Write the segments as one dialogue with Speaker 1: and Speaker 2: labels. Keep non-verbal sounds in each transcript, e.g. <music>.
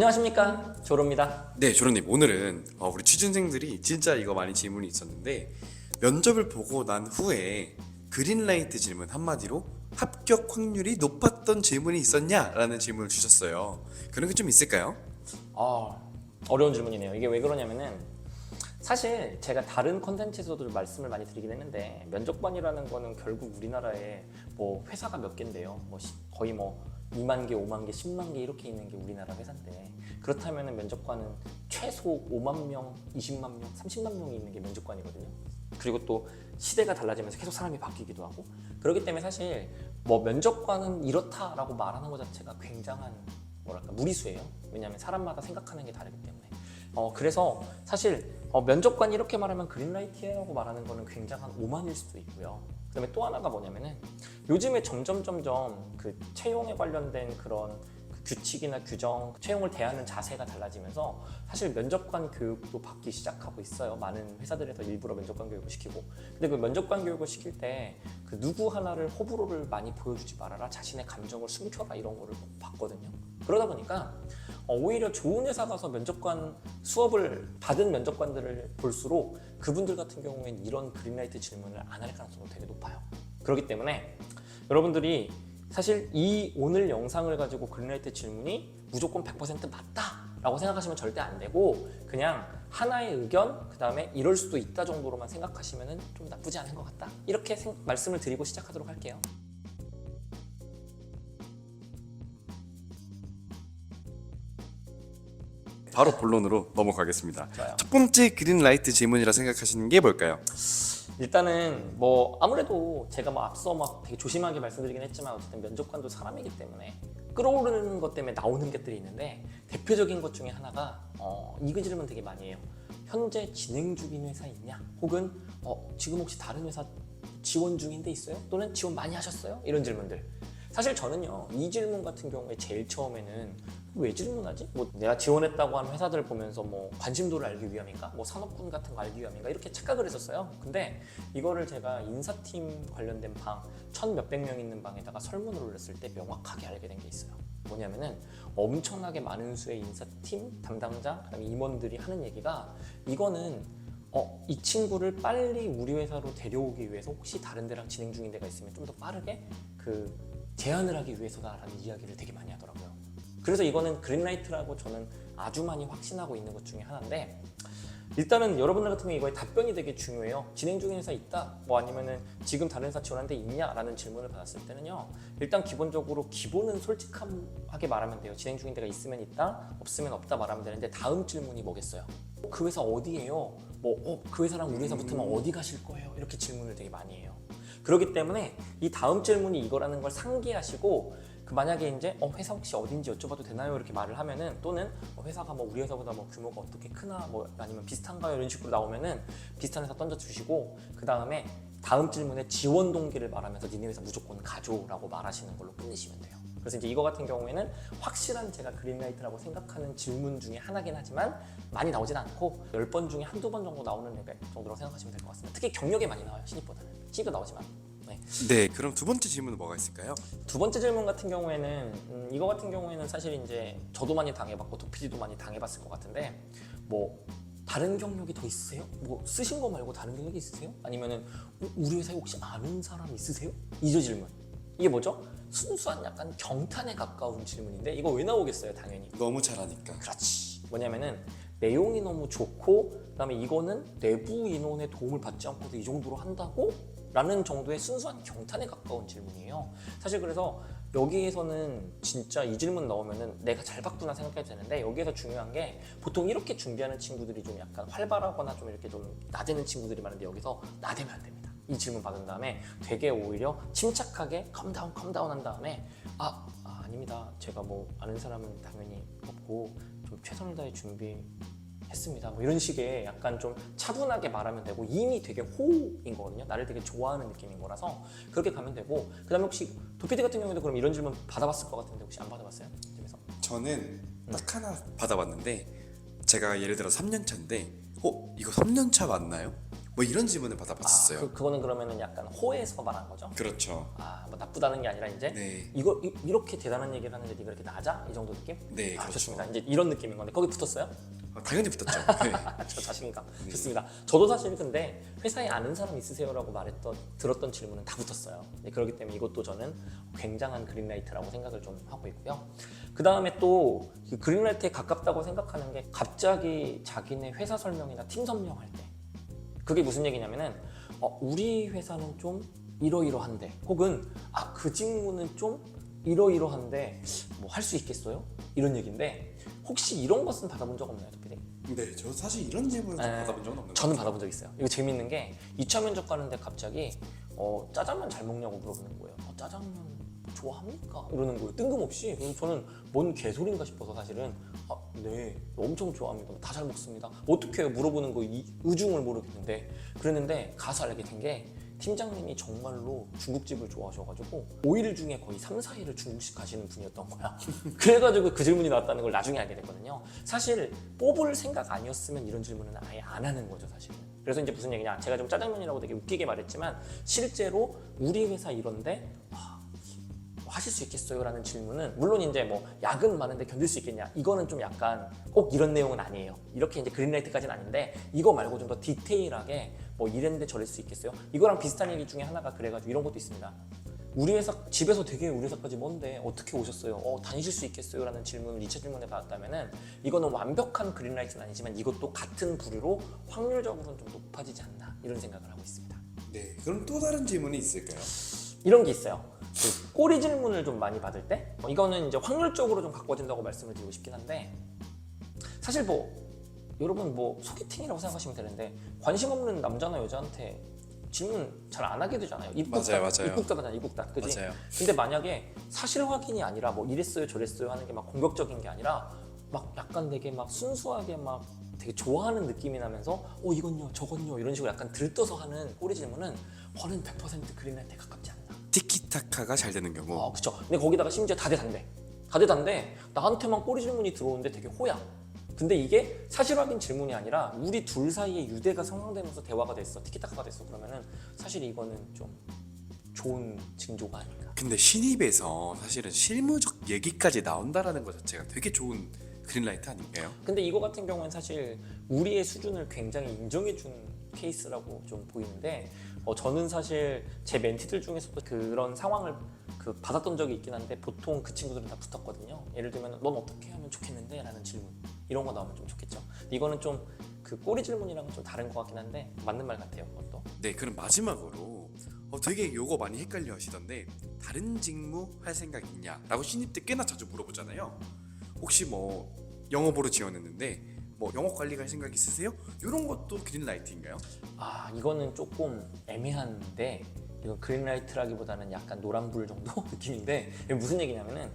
Speaker 1: 안녕하십니까 조로입니다.
Speaker 2: 네, 조로님 오늘은 어, 우리 취준생들이 진짜 이거 많이 질문이 있었는데 면접을 보고 난 후에 그린라이트 질문 한마디로 합격 확률이 높았던 질문이 있었냐라는 질문을 주셨어요. 그런 게 좀 있을까요?
Speaker 1: 아 어려운 질문이네요. 이게 왜 그러냐면은 사실 제가 다른 컨텐츠에서도 말씀을 많이 드리긴 했는데 면접관이라는 거는 결국 우리나라에 뭐 회사가 몇 개인데요. 뭐 시- 거의 뭐 2만 개, 5만 개, 10만 개 이렇게 있는 게 우리나라 회사인데 그렇다면은 면접관은 최소 5만 명, 20만 명, 30만 명이 있는 게 면접관이거든요. 그리고 또 시대가 달라지면서 계속 사람이 바뀌기도 하고 그렇기 때문에 사실 뭐 면접관은 이렇다라고 말하는 것 자체가 굉장한 뭐랄까 무리수예요. 왜냐하면 사람마다 생각하는 게 다르기 때문에. 어 그래서 사실 어, 면접관 이렇게 말하면 그린라이트라고 말하는 거는 굉장한 오만일 수도 있고요. 그다음에 또 하나가 뭐냐면은 요즘에 점점 점점 그 채용에 관련된 그런 그 규칙이나 규정, 채용을 대하는 자세가 달라지면서 사실 면접관 교육도 받기 시작하고 있어요. 많은 회사들에서 일부러 면접관 교육을 시키고. 근데 그 면접관 교육을 시킬 때 그 누구 하나를 호불호를 많이 보여주지 말아라. 자신의 감정을 숨겨라 이런 거를 꼭 봤거든요. 그러다 보니까 어, 오히려 좋은 회사 가서 면접관 수업을 받은 면접관들을 볼수록 그분들 같은 경우에는 이런 그린라이트 질문을 안 할 가능성이 되게 높아요. 그렇기 때문에 여러분들이 사실 이 오늘 영상을 가지고 그린라이트 질문이 무조건 100% 맞다 라고 생각하시면 절대 안 되고 그냥 하나의 의견 그 다음에 이럴 수도 있다 정도로만 생각하시면 좀 나쁘지 않은 것 같다 이렇게 생- 말씀을 드리고 시작하도록 할게요.
Speaker 2: 바로 본론으로 넘어가겠습니다.
Speaker 1: 좋아요.
Speaker 2: 첫 번째 그린라이트 질문이라 생각하시는 게 뭘까요?
Speaker 1: 일단은 뭐 아무래도 제가 뭐 앞서 막 되게 조심하게 말씀드리긴 했지만 어쨌든 면접관도 사람이기 때문에 끌어오르는 것 때문에 나오는 것들이 있는데 대표적인 것 중에 하나가 어, 이거 질문 되게 많이 해요. 현재 진행 중인 회사 있냐? 혹은 어, 지금 혹시 다른 회사 지원 중인데 있어요? 또는 지원 많이 하셨어요? 이런 질문들. 사실 저는요 이 질문 같은 경우에 제일 처음에는 왜 질문하지? 뭐 내가 지원했다고 하는 회사들을 보면서 뭐 관심도를 알기 위함인가? 뭐 산업군 같은 거 알기 위함인가? 이렇게 착각을 했었어요. 근데 이거를 제가 인사팀 관련된 방, 천 몇백 명 있는 방에다가 설문을 올렸을 때 명확하게 알게 된 게 있어요. 뭐냐면은 엄청나게 많은 수의 인사팀 담당자, 그다음에 임원들이 하는 얘기가 이거는 어, 이 친구를 빨리 우리 회사로 데려오기 위해서 혹시 다른 데랑 진행 중인 데가 있으면 좀 더 빠르게 그 제안을 하기 위해서다라는 이야기를 되게 많이 하더라고요. 그래서 이거는 그린라이트라고 저는 아주 많이 확신하고 있는 것 중에 하나인데 일단은 여러분들 같은 경우에 이거에 답변이 되게 중요해요. 진행 중인 회사 있다? 뭐 아니면은 지금 다른 회사 지원하는 데 있냐? 라는 질문을 받았을 때는요. 일단 기본적으로 기본은 솔직하게 말하면 돼요. 진행 중인 데가 있으면 있다, 없으면 없다 말하면 되는데 다음 질문이 뭐겠어요? 어, 그 회사 어디예요? 뭐, 어, 그 회사랑 우리 회사 붙으면 어디 가실 거예요? 이렇게 질문을 되게 많이 해요. 그렇기 때문에 이 다음 질문이 이거라는 걸 상기하시고 그 만약에 이제 어, 회사 혹시 어딘지 여쭤봐도 되나요? 이렇게 말을 하면은 또는 어, 회사가 뭐 우리 회사보다 뭐 규모가 어떻게 크나 뭐 아니면 비슷한가요? 이런 식으로 나오면은 비슷한 회사 던져 주시고 그 다음에 다음 질문에 지원 동기를 말하면서 니네 회사 무조건 가줘라고 말하시는 걸로 끝내시면 돼요. 그래서 이제 이거 같은 경우에는 확실한 제가 그린라이트라고 생각하는 질문 중에 하나긴 하지만 많이 나오진 않고 10번 중에 한두 번 정도 나오는 레벨 정도로 생각하시면 될 것 같습니다. 특히 경력에 많이 나와요. 신입보다는. 신입도 나오지만. 네.
Speaker 2: 네, 그럼 두 번째 질문은 뭐가 있을까요?
Speaker 1: 두 번째 질문 같은 경우에는 음, 이거 같은 경우에는 사실 이제 저도 많이 당해봤고 도피디도 많이 당해봤을 것 같은데 뭐 다른 경력이 더 있으세요? 뭐 쓰신 거 말고 다른 경력이 있으세요? 아니면은 어, 우리 회사에 혹시 아는 사람 있으세요? 이저 질문. 이게 뭐죠? 순수한 약간 경탄에 가까운 질문인데 이거 왜 나오겠어요? 당연히.
Speaker 2: 너무 잘하니까.
Speaker 1: 그렇지. 뭐냐면은 내용이 너무 좋고 그다음에 이거는 내부 인원의 도움을 받지 않고도 이 정도로 한다고? 라는 정도의 순수한 경탄에 가까운 질문이에요. 사실 그래서 여기에서는 진짜 이 질문 나오면은 내가 잘 봤구나 생각해도 되는데 여기에서 중요한 게 보통 이렇게 준비하는 친구들이 좀 약간 활발하거나 좀 이렇게 좀 나대는 친구들이 많은데 여기서 나대면 안 됩니다. 이 질문 받은 다음에 되게 오히려 침착하게 컴다운 컴다운 한 다음에 아, 아 아닙니다. 제가 뭐 아는 사람은 당연히 없고 좀 최선을 다해 준비 했습니다. 뭐 이런 식의 약간 좀 차분하게 말하면 되고 이미 되게 호인 거거든요. 나를 되게 좋아하는 느낌인 거라서 그렇게 가면 되고 그다음에 혹시 도피디 같은 경우에도 그럼 이런 질문 받아봤을 것 같은데 혹시 안 받아봤어요? 집에서?
Speaker 2: 저는 딱 하나 받아봤는데 제가 예를 들어 3년 차인데 어 이거 3년 차 맞나요? 뭐 이런 질문을 받아봤었어요.
Speaker 1: 그, 그거는 그러면은 약간 호에서 말한 거죠?
Speaker 2: 그렇죠.
Speaker 1: 아, 뭐 나쁘다는 게 아니라 이제
Speaker 2: 네.
Speaker 1: 이거 이, 이렇게 대단한 얘기를 하는데 네가 이렇게 낮아? 이 정도 느낌?
Speaker 2: 네,
Speaker 1: 아,
Speaker 2: 그렇죠.
Speaker 1: 좋습니다. 이제 이런 느낌인 건데 거기 붙었어요?
Speaker 2: 아, 당연히 붙었죠. <laughs> 네.
Speaker 1: 저 자신감 좋습니다. 저도 사실 근데 회사에 아는 사람 있으세요라고 말했던 들었던 질문은 다 붙었어요. 네, 그렇기 때문에 이것도 저는 굉장한 그린라이트라고 생각을 좀 하고 있고요. 그 다음에 또그 그린라이트에 가깝다고 생각하는 게 갑자기 자기네 회사 설명이나 팀 설명할 때 그게 무슨 얘기냐면은 어, 우리 회사는 좀 이러이러한데 혹은 아 그 직무는 좀 이러이러한데 뭐 할 수 있겠어요? 이런 얘기인데 혹시 이런 것은 받아본 적 없나요, 대표님?
Speaker 2: 네, 저 사실 이런 질문을
Speaker 1: 네.
Speaker 2: 받아본 적은 없는
Speaker 1: 저는 받아본 적 있어요. 이거 재밌는 게 2차 면접 가는데 갑자기 어, 짜장면 잘 먹냐고 물어보는 거예요. 어, 짜장면 좋아합니까? 이러는 거예요. 뜬금없이. 그래서 저는 뭔 개소리인가 싶어서 사실은 아, 네, 엄청 좋아합니다. 다 잘 먹습니다. 어떻게 해요? 물어보는 거 이, 의중을 모르겠는데 그랬는데 가서 알게 된 게 팀장님이 정말로 중국집을 좋아하셔가지고 5일 중에 거의 3, 4일을 중국집 가시는 분이었던 거야. <laughs> 그래가지고 그 질문이 나왔다는 걸 나중에 알게 됐거든요. 사실 뽑을 생각 아니었으면 이런 질문은 아예 안 하는 거죠, 사실은. 그래서 이제 무슨 얘기냐? 제가 좀 짜장면이라고 되게 웃기게 말했지만 실제로 우리 회사 이런데 와, 뭐 하실 수 있겠어요? 라는 질문은 물론 이제 뭐 야근 많은데 견딜 수 있겠냐 이거는 좀 약간 꼭 이런 내용은 아니에요 이렇게 이제 그린라이트까지는 아닌데 이거 말고 좀 더 디테일하게 뭐 이랬는데 저럴 수 있겠어요? 이거랑 비슷한 얘기 중에 하나가 그래가지고 이런 것도 있습니다 우리 회사 집에서 되게 우리 회사까지 먼데 어떻게 오셨어요? 어, 다니실 수 있겠어요? 라는 질문을 2차 질문에 받았다면은 이거는 완벽한 그린라이트는 아니지만 이것도 같은 부류로 확률적으로는 좀 높아지지 않나 이런 생각을 하고 있습니다
Speaker 2: 네, 그럼 또 다른 질문이 있을까요?
Speaker 1: 이런 게 있어요. 그 꼬리 질문을 좀 많이 받을 때 어, 이거는 이제 확률적으로 좀 바꿔진다고 말씀을 드리고 싶긴 한데 사실 뭐 여러분 뭐 소개팅이라고 생각하시면 되는데 관심 없는 남자나 여자한테 질문 잘 안 하게 되잖아요. 입국다,
Speaker 2: 맞아요, 맞아요.
Speaker 1: 입국다잖아, 입국다, 그지? 근데 만약에 사실 확인이 아니라 뭐 이랬어요, 저랬어요 하는 게 막 공격적인 게 아니라 막 약간 되게 막 순수하게 막 되게 좋아하는 느낌이 나면서 어 이건요, 저건요 이런 식으로 약간 들떠서 하는 꼬리 질문은 저는 100% 그린라이트에 가깝지 않나.
Speaker 2: 티키타카가 잘 되는 경우.
Speaker 1: 어, 그쵸. 근데 거기다가 심지어 다대단데. 다대단데 나한테만 꼬리 질문이 들어오는데 되게 호야. 근데 이게 사실 확인 질문이 아니라 우리 둘 사이에 유대가 성장되면서 대화가 됐어. 티키타카가 됐어. 그러면은 사실 이거는 좀 좋은 징조가 아닌가.
Speaker 2: 근데 신입에서 사실은 실무적 얘기까지 나온다라는 것 자체가 되게 좋은 그린라이트 아닌가요?
Speaker 1: 근데 이거 같은 경우는 사실 우리의 수준을 굉장히 인정해 준 케이스라고 좀 보이는데 어, 저는 사실 제 멘티들 중에서도 그런 상황을 그 받았던 적이 있긴 한데 보통 그 친구들은 다 붙었거든요. 예를 들면 넌 어떻게 하면 좋겠는데? 라는 질문 이런 거 나오면 좀 좋겠죠. 이거는 좀 그 꼬리 질문이랑은 좀 다른 것 같긴 한데 맞는 말 같아요. 그것도.
Speaker 2: 네, 그럼 마지막으로 어, 되게 요거 많이 헷갈려 하시던데 다른 직무 할 생각 있냐? 라고 신입 때 꽤나 자주 물어보잖아요. 혹시 뭐 영업으로 지원했는데 뭐 영업 관리 갈 생각 있으세요? 이런 것도 그린라이트인가요?
Speaker 1: 아 이거는 조금 애매한데 이건 그린라이트라기보다는 약간 노란불 정도 <laughs> 느낌인데 무슨 얘기냐면은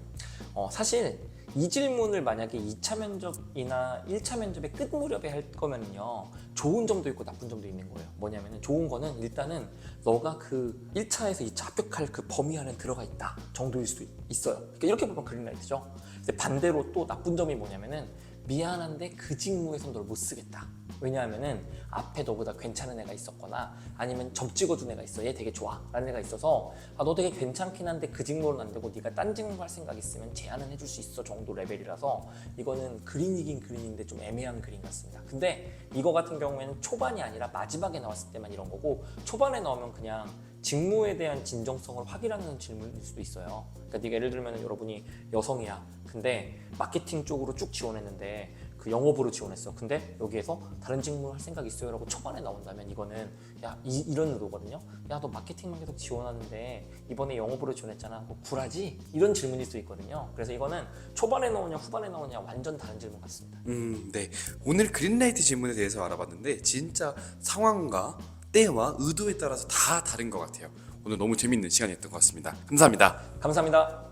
Speaker 1: 어, 사실 이 질문을 만약에 2차 면접이나 1차 면접의 끝 무렵에 할 거면요 좋은 점도 있고 나쁜 점도 있는 거예요. 뭐냐면은 좋은 거는 일단은 너가 그 1차에서 2차 합격할 그 범위 안에 들어가 있다 정도일 수도 있어요. 그러니까 이렇게 보면 그린라이트죠. 근데 반대로 또 나쁜 점이 뭐냐면은 미안한데 그 직무에서 널못 쓰겠다 왜냐하면은 앞에 너보다 괜찮은 애가 있었거나 아니면 점 찍어준 애가 있어 얘 되게 좋아 라는 애가 있어서 아 너 되게 괜찮긴 한데 그 직무는 안 되고 네가 딴 직무 할 생각 있으면 제안은 해줄 수 있어 정도 레벨이라서 이거는 그린이긴 그린인데 좀 애매한 그린 같습니다 근데 이거 같은 경우에는 초반이 아니라 마지막에 나왔을 때만 이런 거고 초반에 나오면 그냥 직무에 대한 진정성을 확인하는 질문일 수도 있어요. 그러니까 네가 예를 들면 여러분이 여성이야. 근데 마케팅 쪽으로 쭉 지원했는데 그 영업으로 지원했어. 근데 여기에서 다른 직무 할 생각 있어요라고 초반에 나온다면 이거는 야 이, 런 의도거든요. 야 너 마케팅만 계속 지원하는데 이번에 영업으로 지원했잖아. 뭐 굴하지? 이런 질문일 수 있거든요. 그래서 이거는 초반에 나오냐 후반에 나오냐 완전 다른 질문 같습니다.
Speaker 2: 음, 네. 오늘 그린라이트 질문에 대해서 알아봤는데 진짜 상황과 때와 의도에 따라서 다 다른 것 같아요. 오늘 너무 재밌는 시간이었던 것 같습니다. 감사합니다.
Speaker 1: 감사합니다.